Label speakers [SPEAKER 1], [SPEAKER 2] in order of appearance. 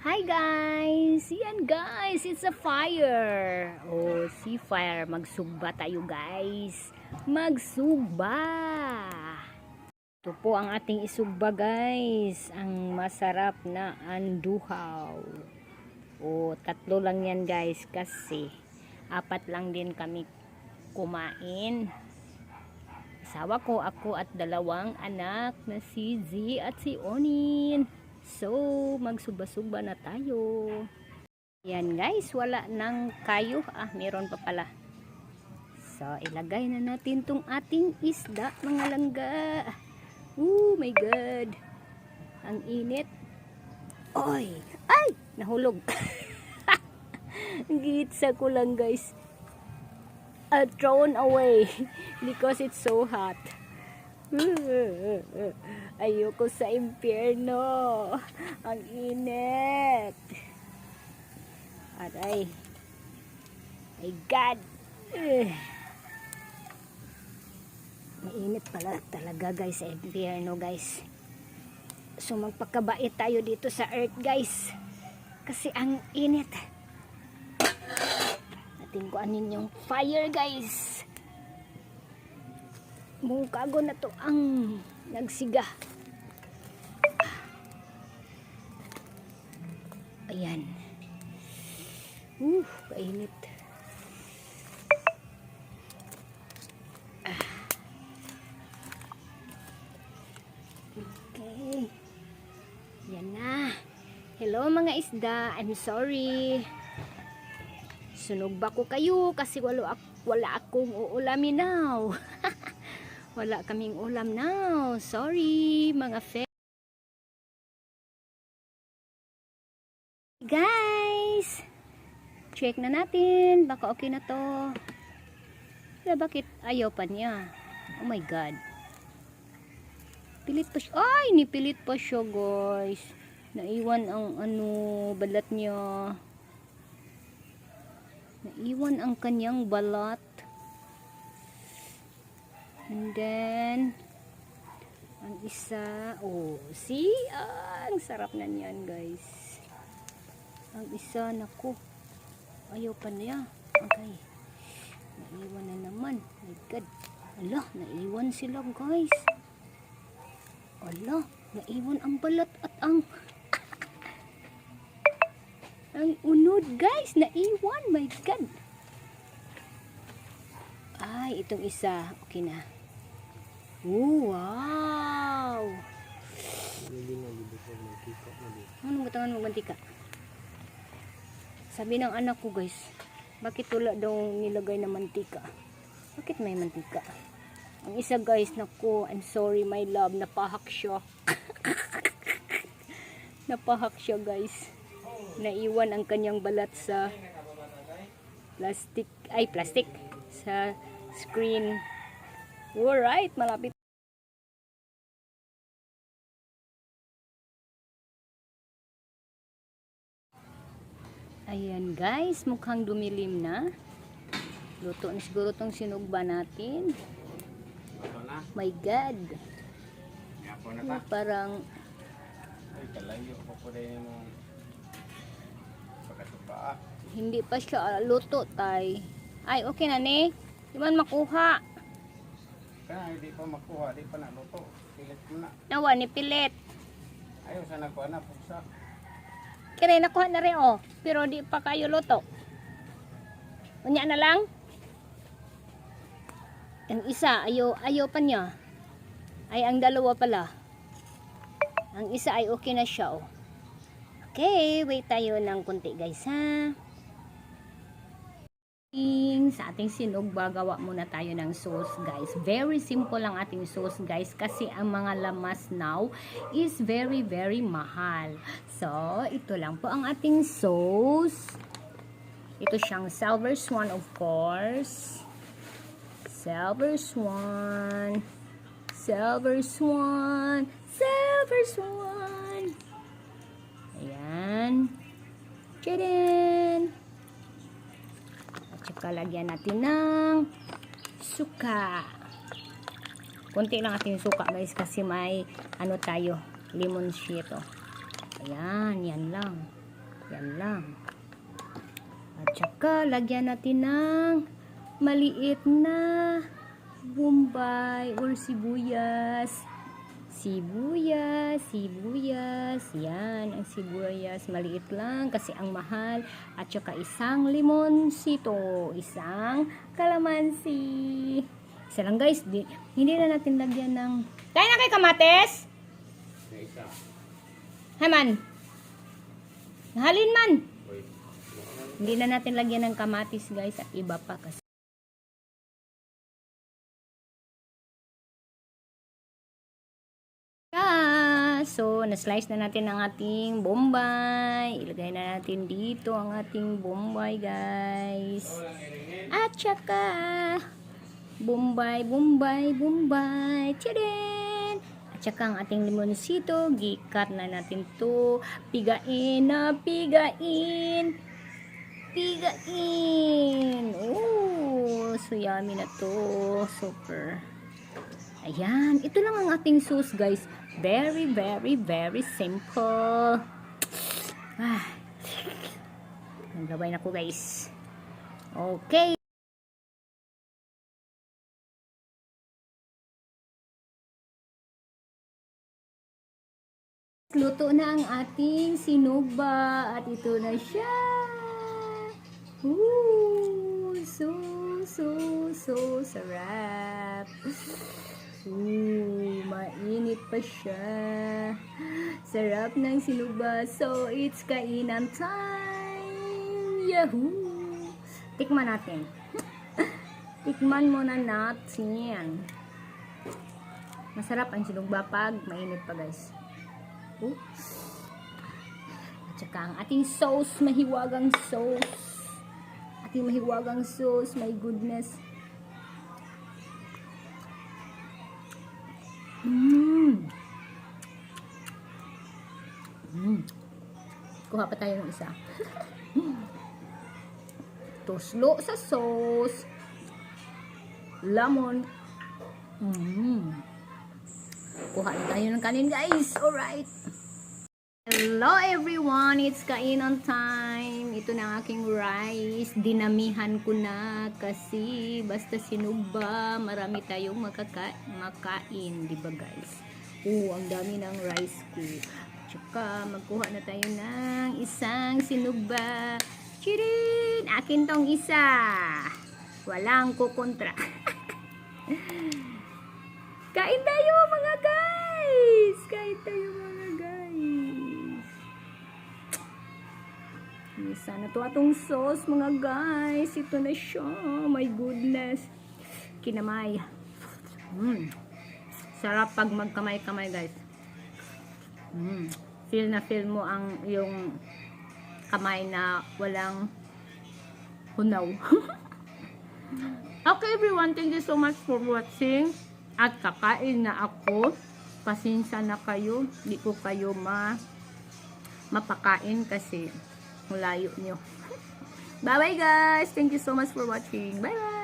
[SPEAKER 1] Hi guys! Yan guys, it's a fire! Oh, si fire. Magsugba tayo guys. Magsugba! Ito po ang ating isugba guys. Ang masarap na anduhaw. Oh, tatlo lang yan guys kasi apat lang din kami kumain. Asawa ko, ako at dalawang anak na si Z at si Onin. So, magsugba-sugba na tayo. Yan guys, wala nang kayo. Ah, meron pa pala. So, ilagay na natin tong ating isda, mga langga. Oh my God. Ang init. Oy! Ay! Nahulog. Gitsa ko lang guys. Uh, thrown away because it's so hot. Ayoko sa impyerno. Ang init. Aray. My God. Eh. Mainit pala talaga guys sa impyerno guys. So magpakabait tayo dito sa earth guys. Kasi ang init. Natin ko anin yung fire guys. Mungkago na to ang nagsiga. Ayan. Uh, kainit. Ah. Okay. Yan na. Hello mga isda. I'm sorry. Sunog ba ko kayo kasi wala, wala akong uulamin now. wala kaming ulam now. Sorry mga fe. Guys! Check na natin. Baka okay na to. Pero bakit ayaw pa niya? Oh my God. Pilit pa siya. Ay, nipilit pa siya guys. Naiwan ang ano, balat niya. Naiwan ang kanyang balat. And then, ang isa, oh, see? Ah, ang sarap na niyan, guys. Ang isa, naku. Ayaw pa niya. Okay. Naiwan na naman. My God. Ala, naiwan sila, guys. Ala, naiwan ang balat at ang ang unod, guys. Naiwan. My God. Ay, itong isa. Okay na. Oh, wow. Anong batangan mo mantika? Sabi ng anak ko guys, bakit wala daw nilagay na mantika? Bakit may mantika? Ang isa guys, naku, I'm sorry my love, napahak siya. napahak siya guys. Naiwan ang kanyang balat sa plastic, ay plastic, sa screen. Alright, malapit. Ayan guys, mukhang dumilim na. Luto na siguro tong sinugba natin.
[SPEAKER 2] Na.
[SPEAKER 1] My God.
[SPEAKER 2] Na ta.
[SPEAKER 1] Parang,
[SPEAKER 2] Ay, kalayo ko po rin mo. Pagkatuba.
[SPEAKER 1] hindi pa siya ah, luto tay. Ay, okay na ni. Di makuha.
[SPEAKER 2] Kaya hindi pa makuha, di pa naluto. Pilit mo na.
[SPEAKER 1] Nawa ni pilit.
[SPEAKER 2] Ayaw sana ko na pugsa.
[SPEAKER 1] Kaya nakuha na rin oh. Pero di pa kayo luto. Unya na lang. Ang isa, ayaw, ayaw pa niya. Ay, ang dalawa pala. Ang isa ay okay na siya oh. Okay, wait tayo ng kunti guys ha. Sa ating sinugba, gawa muna tayo ng sauce guys. Very simple lang ating sauce guys kasi ang mga lamas now is very very mahal. So, ito lang po ang ating sauce. Ito siyang silver swan of course. Silver swan. Silver swan. Silver swan. Ayan. Tadaan! Saka lagyan natin ng suka. Kunti lang ating suka guys kasi may ano tayo, lemon shito. Ayan, yan lang. Yan lang. At saka lagyan natin ng maliit na bumbay or sibuyas. Sibuyas, sibuyas. Yan, ang sibuyas. Maliit lang kasi ang mahal. At saka isang limonsito. Isang kalamansi. Isa lang guys. Di, hindi na natin lagyan ng... Kaya na kay kamates? Hay man. Nahalin man. Hindi na natin lagyan ng kamatis guys at iba pa kasi. So na-slice na natin ang ating bombay. Ilagay na natin dito ang ating bombay guys. At saka bombay, bombay, bombay. Tadin! At saka ang ating limonsito, gikat na natin to. Pigain na pigain. Pigain. Oh, so yummy na to. Super. Ayan, ito lang ang ating sauce guys. Very, very, very simple. Ah. Nagabay na ko guys. Okay. Luto na ang ating sinuba at ito na siya. Ooh, so, so, so sarap. Ooh, mainit pa siya. Sarap ng sinuba. So, it's kainan time. Yahoo! Tikman natin. Tikman muna natin. Masarap ang sinuba pag mainit pa guys. Ooh. At saka ang ating sauce, mahiwagang sauce. Ating mahiwagang sauce, my goodness. Kuha pa tayo ng isa. Tuslo sa sauce. Lemon. Mmm. Kuha na tayo ng kanin guys. Alright. Hello everyone! It's kainan time. Ito na ang aking rice. Dinamihan ko na kasi basta sinuba, marami tayong makaka makain. di ba guys? Oo, ang dami ng rice ko. Tsaka magkuha na tayo ng isang sinuba. Chirin! Akin tong isa. Walang kukontra. Kain tayo mga guys! Kain tayo mga guys! Isa na to atong sauce mga guys. Ito na siya. My goodness. Kinamay. Mm. Sarap pag magkamay-kamay guys. Mm. Feel na feel mo ang yung kamay na walang hunaw. okay everyone, thank you so much for watching. At kakain na ako. Pasensya na kayo. Di ko kayo ma mapakain kasi malayo nyo. Bye bye guys. Thank you so much for watching. Bye bye.